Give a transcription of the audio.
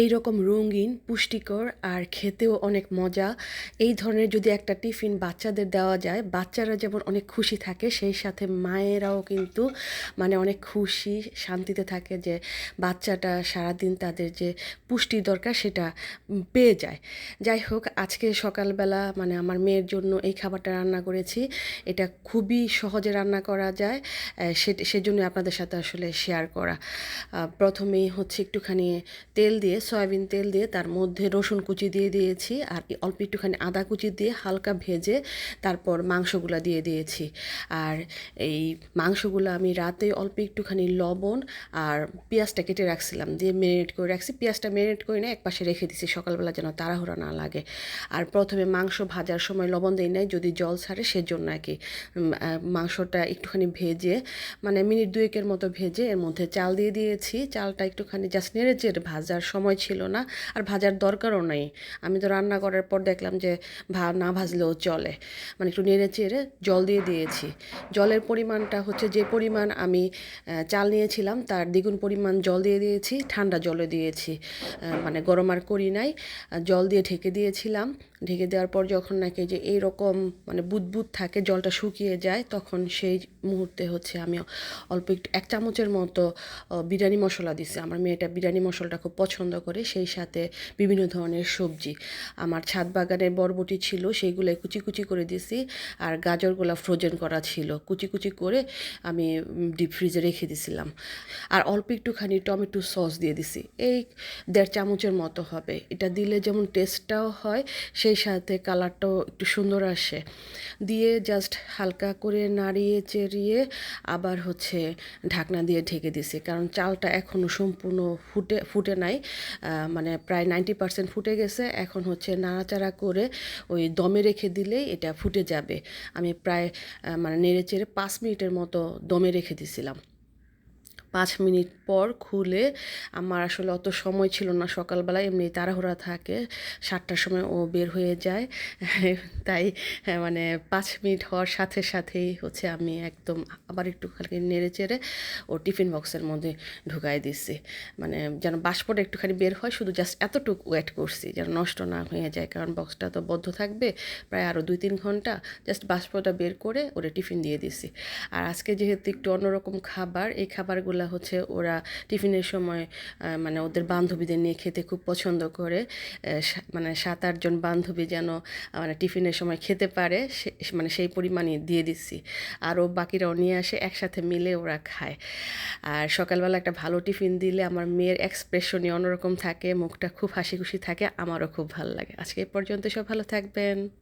এই রকম রঙিন, পুষ্টিকর আর খেতেও অনেক মজা। এই ধরনের যদি একটা টিফিন বাচ্চাদের দেওয়া যায়, বাচ্চারা যেমন অনেক খুশি থাকে, সেই সাথে মায়েরাও কিন্তু মানে অনেক খুশি, শান্তিতে থাকে যে বাচ্চাটা সারাদিন তাদের যে পুষ্টি দরকার সেটা পেয়ে যায়। যাই হোক, আজকে সকালবেলা মানে আমার মেয়ের জন্য এই খাবারটা রান্না করেছি। এটা খুবই সহজে রান্না করা যায় সে সেজন্য আপনাদের সাথে আসলে শেয়ার করা। প্রথমেই হচ্ছে একটুখানি তেল দিয়ে সয়াবিন তেল দিয়ে তার মধ্যে রসুন কুচি দিয়ে দিয়েছি আর অল্প একটুখানি আদা কুচি দিয়ে হালকা ভেজে তারপর মাংসগুলো দিয়ে দিয়েছি। আর এই মাংসগুলো আমি রাতে অল্প একটুখানি লবণ আর পেঁয়াজটা কেটে রাখছিলাম, দিয়ে ম্যারিনেট করে রাখছি। পেঁয়াজটা ম্যারিনেট করে না একপাশে রেখে দিছি, সকালবেলা যেন তাড়াহুড়া না লাগে। আর প্রথমে মাংস ভাজার সময় লবণ দিই নাই, যদি জল ছাড়ে সেজন্য আর কি। মাংসটা একটুখানি ভেজে মানে মিনিট দুয়েকের মতো ভেজে এর মধ্যে চাল দিয়ে দিয়েছি। চালটা একটুখানি জাস্ট নেড়ে চেড়ে ভাজার সময় ছিল না, আর ভাজার দরকারও নেই। আমি তো রান্না করার পর দেখলাম যে ভা, না ভাজলেও চলে। মানে একটু নেড়ে চেড়ে জল দিয়ে দিয়েছি। জলের পরিমাণটা হচ্ছে যে পরিমাণ আমি চাল নিয়েছিলাম, তার দ্বিগুণ পরিমাণ জল দিয়ে দিয়েছি, ঠান্ডা জলে দিয়েছি। মানে গরম আর করি নাই। জল দিয়ে ঢেকে দিয়েছিলাম। ঢেকে দেওয়ার পর যখন নাকি যে এইরকম মানে বুদবুদ থাকে, জলটা শুকিয়ে যায়, তখন সেই মুহূর্তে হচ্ছে আমি অল্প একটু, এক চামচের মতো বিরিয়ানি মশলা দিছি। আমার মেয়েটা বিরিয়ানি মশলাটা খুব পছন্দ করে, সেই সাথে বিভিন্ন ধরনের সবজি। আমার ছাদ বাগানের বরবটি ছিল সেইগুলো কুচি কুচি করে দিছি, আর গাজরগুলো ফ্রোজেন করা ছিল। কুচি কুচি করে আমি ডিপ ফ্রিজে রেখে দিছিলাম। আর অল্প একটুখানি টমেটো সস দিয়ে দিছি। এই দেড় চামচের মতো হবে। এটা দিলে যেমন টেস্টটাও হয়, সেই সাথে কালারটাও একটু সুন্দর আসে। দিয়ে জাস্ট হালকা করে নাড়িয়ে চেড়িয়ে আবার হচ্ছে ঢাকনা দিয়ে ঢেকে দিছি। কারণ চালটা এখনও সম্পূর্ণ ফুটে ফুটে নাই। মানে প্রায় নাইনটি পার্সেন্ট ফুটে গেছে। এখন হচ্ছে নাড়াচাড়া করে ওই দমে রেখে দিলেই এটা ফুটে যাবে। আমি প্রায় মানে নেড়ে চেড়ে পাঁচ মিনিটের মতো দমে রেখে দিছিলাম। পাঁচ মিনিট পর খুলে আমার আসলে অত সময় ছিল না সকালবেলায় এমনি তাড়াহুড়া থাকে সাতটার সময় ও বের হয়ে যায়। তাই হ্যাঁ, মানে পাঁচ মিনিট হওয়ার সাথে সাথেই হচ্ছে আমি একদম আবার একটু খালি নেড়ে চেড়ে ও টিফিন বক্সের মধ্যে ঢুকাই দিছি। মানে যেন বাষ্পটা একটুখানি বের হয় শুধু জাস্ট এতটুকু ওয়েট করছি যেন নষ্ট না হয়ে যায়। কারণ বক্সটা তো বদ্ধ থাকবে প্রায় আরও দুই তিন ঘণ্টা জাস্ট বাষ্পটা বের করে ওরা টিফিন দিয়ে দিছি। আর আজকে যেহেতু একটু অন্যরকম খাবার এই খাবারগুলো হচ্ছে ওরা টিফিনের সময় মানে ওদের বান্ধবীদের নিয়ে খেতে খুব পছন্দ করে। মানে সাত আটজন বান্ধবী যেন মানে টিফিনের সময় খেতে পারে মানে সেই পরিমাণে দিয়ে দিচ্ছি। আরও বাকিরাও নিয়ে আসে, একসাথে মিলে ওরা খায়। আর সকালবেলা একটা ভালো টিফিন দিলে আমার মেয়ের এক্সপ্রেশনই অন্যরকম থাকে, মুখটা খুব হাসি খুশি থাকে, আমারও খুব ভালো লাগে। আজকে এই পর্যন্ত সব ভালো থাকবেন।